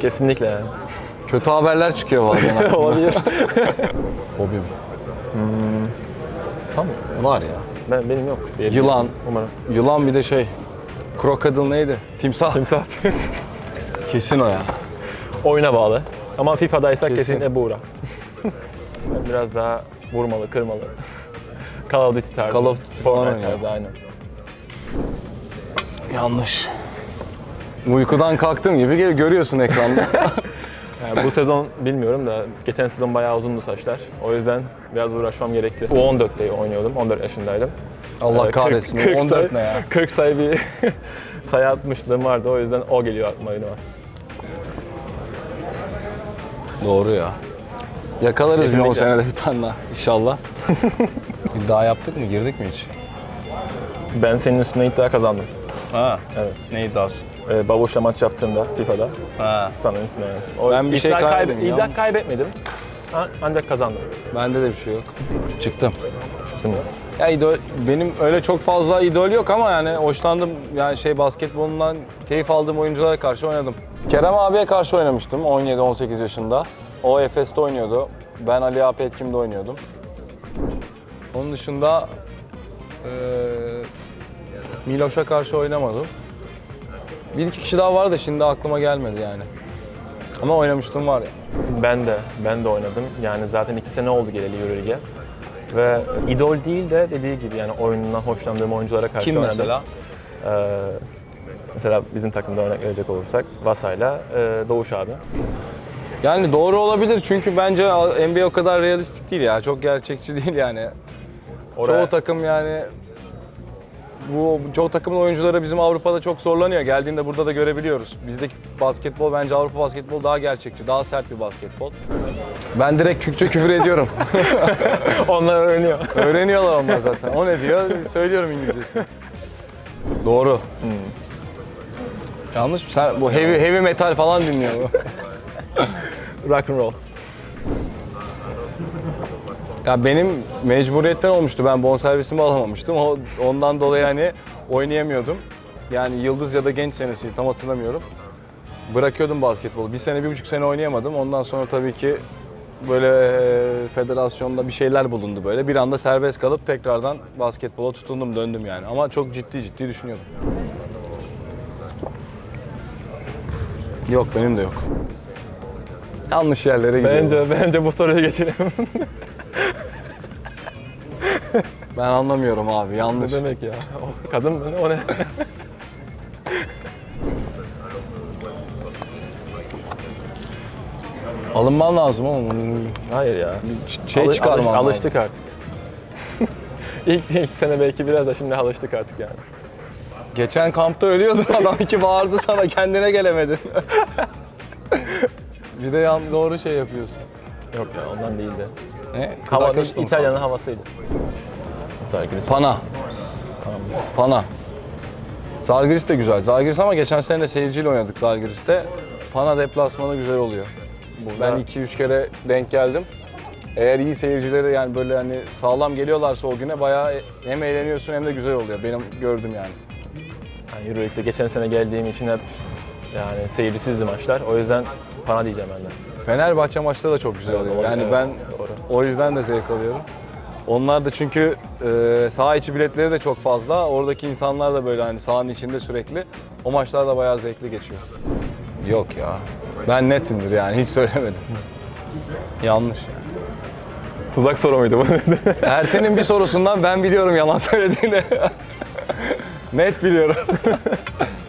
Kesinlikle yani. Kötü haberler çıkıyor bazen. Olabilir. Hobim. Sanmıyorum. Var ya. Ben, benim yok. Diyelim. Yılan. Umarım. Yılan bir de şey. Crocodile neydi? Timsah. Timsah. Kesin o ya. Oyuna bağlı. Ama FIFA'daysak Kesin. kesinlikle Buğra. Ben Biraz daha vurmalı, kırmalı. Call of Duty tarzı. Call of Duty falan Fortnite oynuyor. tarzı, aynen. Yanlış. Uykudan kalktığım gibi gel- görüyorsun ekranda. Yani bu sezon bilmiyorum da geçen sezon bayağı uzundu saçlar. O yüzden biraz uğraşmam gerekti. U14'te oynuyordum. 14 yaşındaydım. Allah Ee, kahretsin. 40 14 sayı- ne ya? 40 sayı bir sayı atmışlığım vardı. O yüzden o geliyor aklıma yine. Doğru ya. Yakalarız yine o Kesinlikle. senede bir tane daha inşallah. İddia yaptık mı? Girdik mi hiç? Ben senin üstüne iddia kazandım. Ha. Evet. Ne iddiası? Ee, Babuş'la maç yaptığımda FIFA'da Ha. sana üstüne oynamıştım. O Ben bir şey iddia kaybetmedim ya. iddia kaybetmedim. A- Ancak kazandım. Bende de bir şey yok. Çıktım. Şimdi. Ya idol, benim öyle çok fazla idol yok ama yani hoşlandım. Yani şey basketbolundan keyif aldığım oyunculara karşı oynadım. Kerem abiye karşı oynamıştım 17-18 yaşında. O Efes'te oynuyordu. Ben Ali Ağa Petkim'de oynuyordum. Onun dışında eee Miloş'a karşı oynamadım. Bir iki kişi daha vardı şimdi aklıma gelmedi yani. Ama oynamıştım var ya. Ben de, ben de oynadım. Yani zaten iki sene oldu geleli Euroleague'e. Ve idol değil de dediği gibi yani oyunundan hoşlandığım oyunculara karşı Kim oynadım. mesela? Ee, mesela bizim takımda örnek verecek olursak Vasa'yla e, Doğuş abi. Yani doğru olabilir çünkü bence NBA o kadar realistik değil ya. Çok gerçekçi değil yani. Oraya, Çoğu takım yani bu çoğu takımın oyuncuları bizim Avrupa'da çok zorlanıyor. Geldiğinde burada da görebiliyoruz. Bizdeki basketbol bence Avrupa basketbol daha gerçekçi, daha sert bir basketbol. Ben direkt Kürtçe küfür ediyorum. onlar öğreniyor. Öğreniyorlar onlar zaten. O ne diyor? Söylüyorum İngilizcesini. Doğru. Yanlış mı? Sen bu heavy heavy metal falan dinliyor bu. Rock and roll. Ya benim mecburiyetten olmuştu. Ben bonservisimi alamamıştım. O, ondan dolayı hani oynayamıyordum. Yani yıldız ya da genç senesi tam hatırlamıyorum. Bırakıyordum basketbolu. Bir sene, bir buçuk sene oynayamadım. Ondan sonra tabii ki böyle e, federasyonda bir şeyler bulundu böyle. Bir anda serbest kalıp tekrardan basketbola tutundum, döndüm yani. Ama çok ciddi ciddi düşünüyordum. Yok benim de yok. Yanlış yerlere gidiyorum. Bence, bence bu soruyu geçelim. Ben anlamıyorum abi. ne Yanlış. demek ya? O kadın mı? O ne? Alınman lazım oğlum. Hayır ya. Şey Alı- çıkarman alış- lazım. Alıştık artık. ilk, ilk sene belki biraz da şimdi alıştık artık yani. Geçen kampta ölüyordu adam iki bağırdı sana kendine gelemedin. bir de yan doğru şey yapıyorsun. Yok ya ondan değildi. Ne? Kız Hava, arkadaşın mı? İtalya'nın havasıydı. Saygılı. Pana. Pana. Zalgiris de güzel. Zalgiris ama geçen sene de seyirciyle oynadık Zalgiris'te. Pana deplasmanı güzel oluyor. Ben 2-3 kere denk geldim. Eğer iyi seyircileri yani böyle hani sağlam geliyorlarsa o güne bayağı hem eğleniyorsun hem de güzel oluyor. Benim gördüm yani. Yani Euroleague'de geçen sene geldiğim için hep yani seyircisizdi maçlar. O yüzden pana diyeceğim ben de. Fenerbahçe maçları da çok güzel oluyor. Yani ben. O yüzden de zevk alıyorum. Onlar da çünkü e, saha içi biletleri de çok fazla. Oradaki insanlar da böyle hani sahanın içinde sürekli. O maçlar da bayağı zevkli geçiyor. Yok ya. Ben netimdir yani hiç söylemedim. Yanlış yani. Tuzak soru muydu bu? Erten'in bir sorusundan ben biliyorum yalan söylediğini. Net biliyorum.